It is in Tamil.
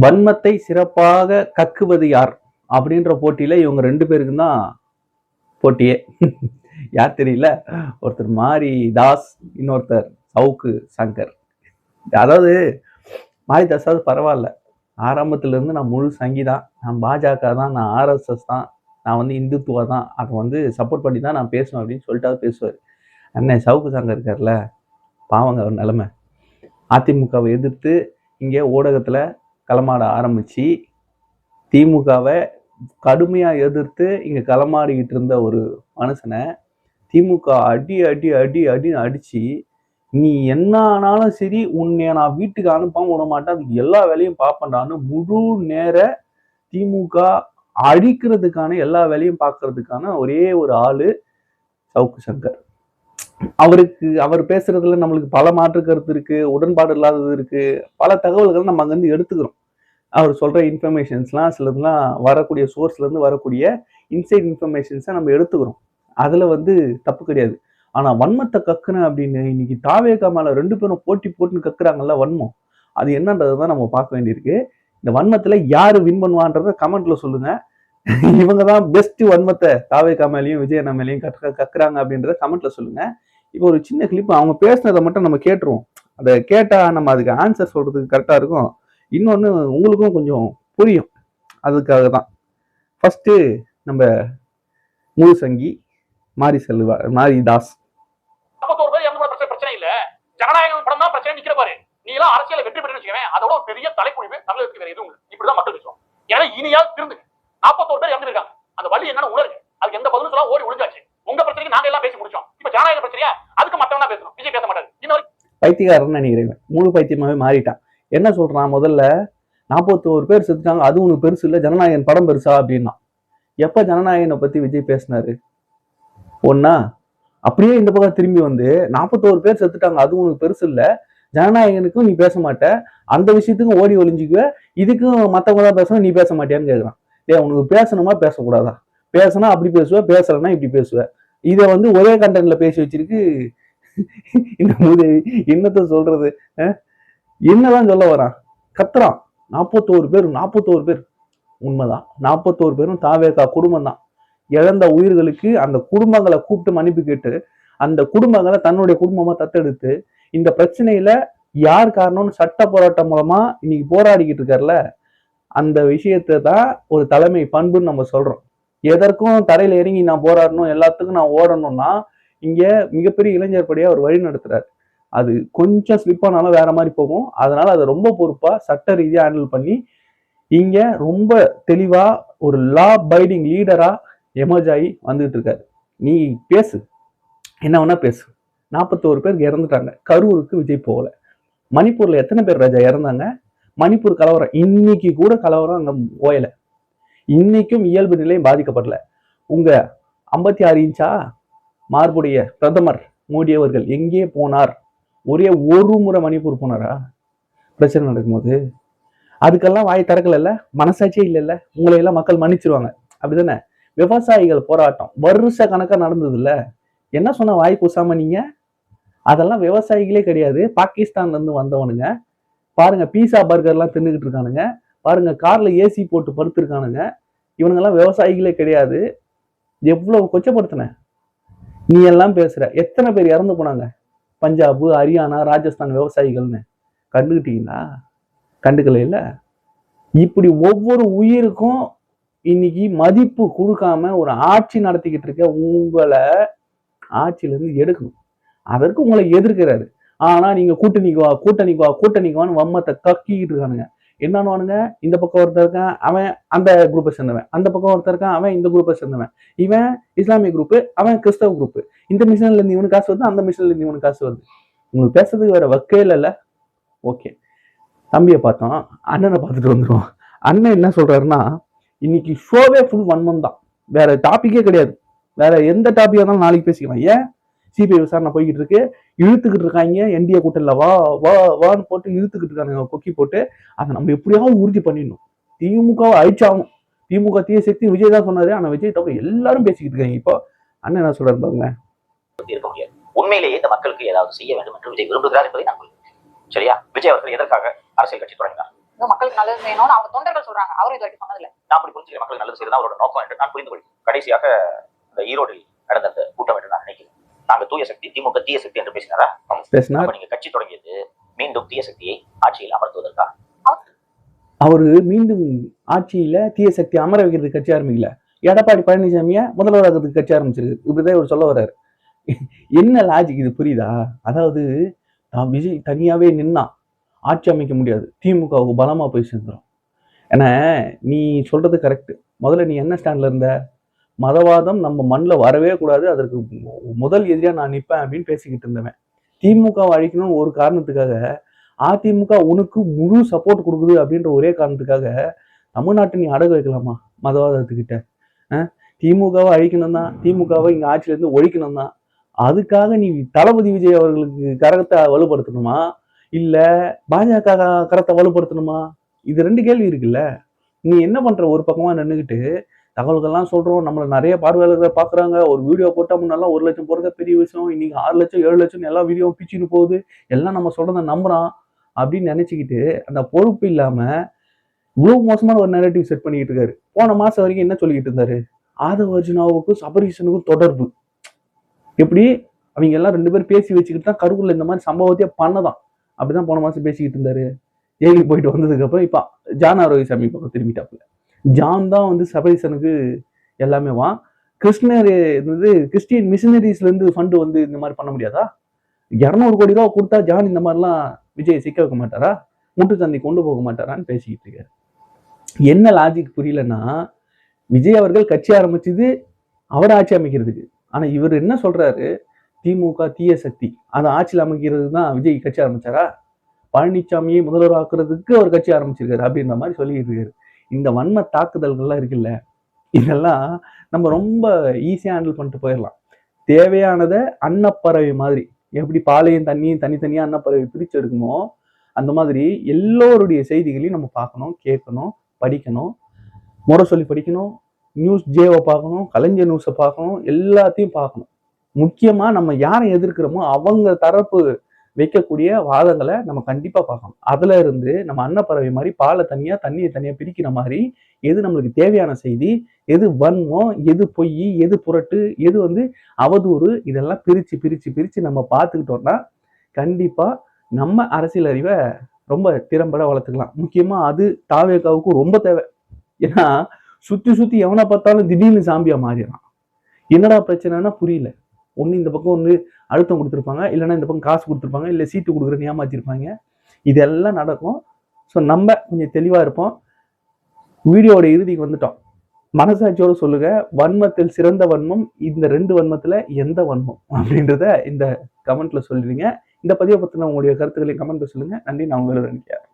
வன்மத்தை சிறப்பாக கக்குவது யார்? அப்படின்ற போட்டியில இவங்க ரெண்டு பேருக்கும் தான் போட்டியே. யார் தெரியல? ஒருத்தர் மாரி தாஸ் இன்னொருத்தர் சவுக்கு சங்கர். அதாவது மாரி தாஸாவது பரவாயில்ல. ஆரம்பத்துல இருந்து நான் முழு சங்கி தான். நான் பாஜக தான் நான் ஆர்எஸ்எஸ் தான் நான் வந்து இந்துத்துவா தான். அதை வந்து சப்போர்ட் பண்ணி தான் நான் பேசுவேன் அப்படின்னு சொல்லிட்டாவது பேசுவார். அண்ணன் சவுக்கு சங்கர் இருக்கார்ல பாவங்க அவர் நிலமை. அதிமுகவை எதிர்த்து இங்கே ஊடகத்தில் களமாட ஆரம்பித்து திமுகவை கடுமையாக எதிர்த்து இங்கே களமாடிக்கிட்டு இருந்த ஒரு மனுஷனை திமுக அடி அடி அடி அடின்னு அடித்து நீ என்ன ஆனாலும் சரி உன்னை நான் வீட்டுக்கு அனுப்பாமல் விட மாட்டேன். அதுக்கு எல்லா வேலையும் பார்ப்பேன்டான்னு முழு நேர திமுக அழிக்கிறதுக்கான எல்லா வேலையும் பார்க்கறதுக்கான ஒரே ஒரு ஆள் சவுக்கு சங்கர். அவருக்கு அவர் பேசுறதுல நம்மளுக்கு பல மாற்று கருத்து இருக்கு உடன்பாடு இல்லாதது இருக்கு. பல தகவல்கள் நம்ம அங்கேருந்து எடுத்துக்கிறோம். அவர் சொல்ற இன்ஃபர்மேஷன்ஸ்லாம் சிலதுலாம் வரக்கூடிய சோர்ஸ்ல இருந்து வரக்கூடிய இன்சைட் இன்ஃபர்மேஷன்ஸை நம்ம எடுத்துக்கிறோம். அதுல வந்து தப்பு கிடையாது. ஆனா வன்மத்தை கக்குனேன் அப்படின்னு இன்னைக்கு தாவேகா மேல ரெண்டு பேரும் போட்டி போட்டுன்னு கக்குறாங்கல்ல வன்மம். அது என்னன்றதை தான் நம்ம பார்க்க வேண்டியிருக்கு. இந்த வன்மத்துல யாரு வின் பண்ணுவான்றத கமெண்ட்ல சொல்லுங்க. இவங்க தான் பெஸ்ட் வன்மத்தை தாவேகா மேலேயும் விஜய் மேலேயும் கக்க கக்குறாங்க அப்படின்றத கமெண்ட்ல சொல்லுங்க. இப்போ ஒரு சின்ன கிளிப் அவங்க பேசுனதை மட்டும் நம்ம கேட்டுருவோம். அதை கேட்டால் நம்ம அதுக்கு ஆன்சர் சொல்கிறதுக்கு கரெக்டாக இருக்கும். இன்னொன்று உங்களுக்கும் கொஞ்சம் புரியும். அதுக்காக தான். ஃபஸ்ட்டு நம்ம முழு சங்கி மாரி செல்வா மாரி தாஸ். நாற்பத்தோரு பிரச்சனை பிரச்சனை இல்ல. ஜனநாயகம் படம் தான் பிரச்சனை நிக்கிற பாரு. நீ எல்லாம் அரசியல வெற்றி பெற்று வச்சுக்கவேன் அதோட ஒரு பெரிய தலைக்குழிவு தமிழகத்துக்கு வேற எதுவும் இல்லை. இப்படிதான் மக்கள் பேசுவோம் ஏன்னா இனியாவது திருந்துங்க. நாற்பத்தோரு பேர் இறந்துருக்காங்க. அந்த வழி என்னன்னு உணருங்க. அதுக்கு எந்த பதிலும் சொல்ல ஓடி ஒளிஞ்சாச்சு உங்க பிரச்சனைக்கு நாங்க எல்லாம் பேசி முடிச்சோம் இப்ப ஜனநாயக பிரச்சனையா அதுக்கு மத்தவங்க தான் பேசணும் விஜய் பேச மாட்டாரு இன்னொரு பைத்தியக்காரன்னு நினைக்கிறேன். முழு பைத்தியமாவே மாறிட்டான். என்ன சொல்றான்? முதல்ல நாற்பத்தோரு பேர் செத்துட்டாங்க. அது உனக்கு பெருசு இல்லை. ஜனநாயகன் படம் பெருசா? அப்படின்னா. எப்ப ஜனநாயகனை பத்தி விஜய் பேசினாரு? ஒன்னா அப்படியே இந்த பக்கம் திரும்பி வந்து நாற்பத்தோரு பேர் செத்துட்டாங்க. அது உனக்கு பெருசு இல்ல. ஜனநாயகனுக்கும் நீ பேச மாட்ட. அந்த விஷயத்துக்கும் ஓடி ஒளிஞ்சிக்குவ. இதுக்கும் மத்தவங்க தான் பேசணும். நீ பேச மாட்டியான்னு கேட்குறான் டே உனக்கு பேசணுமா? பேசக்கூடாதா? பேசினா அப்படி பேசுவ பேசலைன்னா இப்படி பேசுவ. இதை வந்து ஒரே கண்டென்ட்ல பேசி வச்சிருக்கு இந்த மூதேவி என்னத்த சொல்றது என்னதான் சொல்ல வரான்? கத்துறான். நாற்பத்தோரு பேர் நாற்பத்தோரு பேர். உண்மைதான். நாற்பத்தோரு பேரும் தாவேக்கா குடும்பம் தான் இழந்த உயிர்களுக்கு அந்த குடும்பங்களை கூப்பிட்டு மன்னிப்பு கேட்டு அந்த குடும்பங்களை தன்னுடைய குடும்பமா தத்தெடுத்து இந்த பிரச்சனையில யார் காரணம்னு சட்ட போராட்டம் மூலமா இன்னைக்கு போராடிக்கிட்டு இருக்கார்ல அந்த விஷயத்தை தான் ஒரு தலைமை பண்புன்னு நம்ம சொல்றோம். எதற்கும் தரையில இறங்கி நான் போராடணும் எல்லாத்துக்கும் நான் ஓடணும்னா இங்கே மிகப்பெரிய இளைஞர் படியாக அவர் வழி நடத்துறாரு. அது கொஞ்சம் ஸ்லிப் ஆனாலும் வேற மாதிரி போகும். அதனால அதை ரொம்ப பொறுப்பாக சட்ட ரீதியாக ஹேண்டில் பண்ணி இங்கே ரொம்ப தெளிவாக ஒரு லா பைடிங் லீடராக எமர்ஜ் ஆகி வந்துகிட்டு இருக்காரு. நீ பேசு. என்ன வேணா பேசு. நாற்பத்தோரு பேர் இறந்துட்டாங்க. கரூருக்கு விஜய் போகல. மணிப்பூரில் எத்தனை பேர் ராஜா இறந்தாங்க? மணிப்பூர் கலவரம் இன்னைக்கு கூட கலவரம் அங்கே ஓயலை. இன்னைக்கும் இயல்பு நிலையும் பாதிக்கப்படல. உங்க ஐம்பத்தி ஆறு இன்ச்சா மார்புடைய பிரதமர் மோடி அவர்கள் எங்கே போனார்? ஒரே ஒரு முறை மணிப்பூர் போனாரா? பிரச்சனை நடக்கும்போது. அதுக்கெல்லாம் வாய் திறக்கல மனசாட்சியே இல்லைல்ல? உங்களை எல்லாம் மக்கள் மன்னிச்சிருவாங்க. அப்படிதானே? விவசாயிகள் போராட்டம். வருஷ கணக்காக நடந்தது இல்லை என்ன சொன்ன வாய் பூசாம நீங்க? அதெல்லாம் விவசாயிகளே கிடையாது. பாகிஸ்தான்ல இருந்து வந்தவனுங்க. பாருங்க பீஸா பர்கர்லாம் தின்னுக்கிட்டு இருக்கானுங்க. பாருங்க கார்ல ஏசி போட்டு படுத்திருக்கானுங்க. இவனுங்கெல்லாம் விவசாயிகளே கிடையாது. எவ்வளவு கொச்சப்படுத்தின? நீ எல்லாம் பேசுற. எத்தனை பேர் இறந்து போனாங்க? பஞ்சாபு ஹரியானா ராஜஸ்தான் விவசாயிகள்னு. கண்டுக்கிட்டீங்களா கண்டுக்கல இல்ல? இப்படி ஒவ்வொரு உயிருக்கும் இன்னைக்கு மதிப்பு கொடுக்காம ஒரு ஆட்சி நடத்திக்கிட்டு இருக்க உங்களை ஆட்சியிலிருந்து எடுக்கணும். அதற்கு உங்களை எதிர்க்கிறாரு. ஆனா நீங்க கூட்டணிக்கு வா கூட்டணிக்கு வா கூட்டணிக்கு வான்னு வம்மத்தை கக்கிக்கிட்டு இருக்கானுங்க. என்னன்னுவானுங்க இந்த பக்கம் ஒருத்தர் இருக்கான் அவன் அந்த குரூப்பை சேர்ந்தவன். அந்த பக்கம் ஒருத்தர் இருக்கான் அவன் இந்த குரூப்பை சேர்ந்தவன். இவன் இஸ்லாமிய குரூப்பு அவன் கிறிஸ்தவ குரூப்பு இந்த மிஷன்ல இருந்து இவனுக்கு காசு வருது? அந்த மிஷன்ல இருந்து இவனுக்கு காசு வருது. உங்களுக்கு பேசுறதுக்கு வேற வக்கே இல்லைல்ல ஓகே. தம்பியை பார்த்தோம் அண்ணனை பார்த்துட்டு வந்துருவோம். அண்ணன் என்ன சொல்றாருன்னா இன்னைக்கு ஷோவே ஃபுல் வன்மம் தான். வேற டாபிக்கே கிடையாது. வேற எந்த டாபிக் இருந்தாலும் நாளைக்கு பேசிக்கலாம். ஏன்? சிபிஐ விசாரணை போய்கிட்டு இருக்கு. இழுத்துக்கிட்டு இருக்காங்க. என்டிஏ கூட்டணியில் வா வா வான்னு போட்டு இழுத்துக்கிட்டு இருக்காங்க கொக்கி போட்டு அதை நம்ம எப்படியாவது உறுதி பண்ணிடணும். திமுகவை அழிச்சாகும் திமுக தீய சக்தி விஜய் தான் சொன்னாரு. ஆனா விஜய் தவிர எல்லாரும் பேசிக்கிட்டு இருக்காங்க. இப்போ அண்ணன் என்ன சொல்றாரு பாருங்க. இருக்க முடியாது உண்மையிலேயே இந்த மக்களுக்கு ஏதாவது செய்ய வேண்டும் என்று விஜய் விரும்புகிறார் என்பதை நான் சரியா? விஜய் அவர்கள் எதற்காக அரசியல் கட்சி தொடங்கினார்? மக்களுக்கு நல்லது செய்யணும்னு அவங்க தொண்டர்கள் சொல்றாங்க. அவரும் இது வரைக்கும் சொன்னதில்ல. நான் அப்படி புரிஞ்சுக்கிறேன் மக்களுக்கு நல்லது செய்யறது அவரோட நோக்கம் என்று நான் புரிந்து கொள்கிறேன் கடைசியாக இந்த ஈரோடில் நடந்த அந்த கூட்டம் என்று நான் நாங்க தூய சக்தி திமுக தீய சக்தி என்று பேசினாரா? அப்ப நீங்க கட்சி தொடங்கியது மீண்டும் தீய சக்தியை ஆட்சியில் அமர்த்துவதற்கா? அவரு மீண்டும் ஆட்சியில தீய சக்தி அமர வைக்கிறதுக்கு கட்சி ஆரம்பிக்கல. எடப்பாடி பழனிசாமிய முதல்வராகிறதுக்கு கட்சி ஆரம்பிச்சிருக்கு. இப்படிதான் இவர் சொல்ல வர்றாரு. என்ன லாஜிக் இது? புரியுதா? அதாவது நான் விஜய் தனியாவே நின்னா ஆட்சி அமைக்க முடியாது. திமுகவுக்கு பலமா போய் சேர்ந்துரும். ஏன்னா நீ சொல்றது கரெக்ட் முதல்ல நீ என்ன ஸ்டாண்ட்ல இருந்த? மதவாதம் நம்ம மண்ணில் வரவே கூடாது. அதற்கு முதல் எதிரியாக நான் நிற்பேன் அப்படின்னு பேசிக்கிட்டு இருந்தவன். திமுகவை அழிக்கணும்னு ஒரு காரணத்துக்காக அதிமுக உனக்கு முழு சப்போர்ட் கொடுக்குது அப்படின்ற ஒரே காரணத்துக்காக தமிழ்நாட்டை நீ அடகு வைக்கலாமா மதவாதத்துக்கிட்ட? திமுகவை அழிக்கணும் தான் திமுகவை இங்கே ஆட்சியிலேருந்து ஒழிக்கணும் தான் அதுக்காக நீ தளபதி விஜய் அவர்களுக்கு கரகத்தை வலுப்படுத்தணுமா? இல்லை பாஜக கரத்தை வலுப்படுத்தணுமா? இது ரெண்டு கேள்வி இருக்குல்ல. நீ என்ன பண்ணுற ஒரு பக்கமாக நின்றுக்கிட்டு தகவல்கள்லாம் சொல்கிறோம் நம்மளை நிறைய பார்வையாளர்கள் பார்க்குறாங்க. ஒரு வீடியோ போட்டால் முன்னெல்லாம் ஒரு லட்சம் போடுறத பெரிய விஷயம். இன்னைக்கு ஆறு லட்சம் ஏழு லட்சம் எல்லா வீடியோ பிச்சுன்னு போகுது. எல்லாம் நம்ம சொல்கிறத நம்புகிறான் அப்படின்னு நினச்சிக்கிட்டு அந்த பொறுப்பு இல்லாமல் இவ்வளோ மோசமான ஒரு நெரேட்டிவ் செட் பண்ணிக்கிட்டு இருக்காரு. போன மாதம் வரைக்கும் என்ன சொல்லிக்கிட்டு இருந்தாரு? ஆதவ அர்ஜுனாவுக்கும் சபரீஷனுக்கும் தொடர்பு. எப்படி? அவங்க எல்லாம் ரெண்டு பேரும் பேசி வச்சுக்கிட்டு தான் கருவுல இந்த மாதிரி சம்பவத்தையே பண்ணதான். அப்படிதான் போன மாதம் பேசிக்கிட்டு இருந்தாரு. ஜெயிலுக்கு போயிட்டு வந்ததுக்கப்புறம் இப்போ இப்ப சாமி ஆரோக்கியசாமி பக்கம் திரும்பிட்டாப்புல. ஜான் தான் வந்து சபரீசனுக்கு எல்லாமே வா. கிருஷ்ணர் வந்து கிறிஸ்டியன் மிஷினரிஸ்லேருந்து ஃபண்டு வந்து இந்த மாதிரி பண்ண முடியாதா? இரநூறு கோடி ரூபா கொடுத்தா ஜான் இந்த மாதிரிலாம் விஜய் சிக்க வைக்க மாட்டாரா? முட்டு கொண்டு போக மாட்டாரான்னு பேசிக்கிட்டு இருக்காரு. என்ன லாஜிக் புரியலன்னா விஜய் அவர்கள் கட்சி ஆரம்பிச்சது அவர் ஆட்சி அமைக்கிறதுக்கு. ஆனால் இவர் என்ன சொல்றாரு? திமுக தீய சக்தி. அதை ஆட்சியில் அமைக்கிறது தான் விஜய் கட்சி ஆரம்பிச்சாரா? பழனிசாமியை முதல்வர் ஆக்குறதுக்கு அவர் கட்சி ஆரம்பிச்சிருக்காரு அப்படின்ற மாதிரி சொல்லிட்டு இருக்காரு. இந்த வன்ம தாக்குதல்கள்லாம் இருக்குல்ல இதெல்லாம் நம்ம ரொம்ப ஈஸியாக ஹேண்டில் பண்ணிட்டு போயிடலாம். தேவையானதை அன்னப்பறவை மாதிரி எப்படி பாலையும் தண்ணியும் தனித்தனியாக அன்னப்பறவை பிரித்து எடுக்கணுமோ அந்த மாதிரி எல்லோருடைய செய்திகளையும் நம்ம பார்க்கணும் கேட்கணும் படிக்கணும். முறை சொல்லி படிக்கணும் நியூஸ் ஜேவை பார்க்கணும் கலைஞர் நியூஸை பார்க்கணும் எல்லாத்தையும் பார்க்கணும். முக்கியமாக நம்ம யாரை எதிர்க்கிறோமோ அவங்க தரப்பு வைக்கக்கூடிய வாதங்களை நம்ம கண்டிப்பாக பார்க்கணும். அதில் இருந்து நம்ம அன்னப்பறவை மாதிரி பாலை தனியாக தண்ணியை தனியாக பிரிக்கிற மாதிரி எது நம்மளுக்கு தேவையான செய்தி எது வன்மம் எது பொய் எது புரட்டு எது வந்து அவதூறு இதெல்லாம் பிரித்து பிரித்து பிரித்து நம்ம பார்த்துக்கிட்டோம்னா கண்டிப்பாக நம்ம அரசியல் அறிவை ரொம்ப திறம்பட வளர்த்துக்கலாம். முக்கியமாக அது தாவேக்காவுக்கு ரொம்ப தேவை. ஏன்னா சுற்றி சுற்றி எவனை பார்த்தாலும் திடீர்னு சாம்பியாக மாறிடுறான். என்னடா பிரச்சனைனா புரியல. ஒன்று இந்த பக்கம் வந்து அழுத்தம் கொடுத்துருப்பாங்க இல்லைன்னா இந்த பக்கம் காசு கொடுத்துருப்பாங்க இல்லை சீட்டு கொடுக்குறேன்னு ஏமாற்றிருப்பாங்க இதெல்லாம் நடக்கும். ஸோ நம்ம கொஞ்சம் தெளிவாக இருப்போம். வீடியோவோட இறுதிக்கு வந்துட்டோம். மனசாட்சியோட சொல்லுங்க வன்மத்தில் சிறந்த வன்மம் இந்த ரெண்டு வன்மத்தில் எந்த வன்மம் அப்படின்றத இந்த கமெண்ட்ல சொல்லிடுங்க இந்த பதிவை பற்றின உங்களுடைய கருத்துக்களை கமெண்ட்ல சொல்லுங்க. நன்றி நான் உங்களோட நினைக்கிறேன்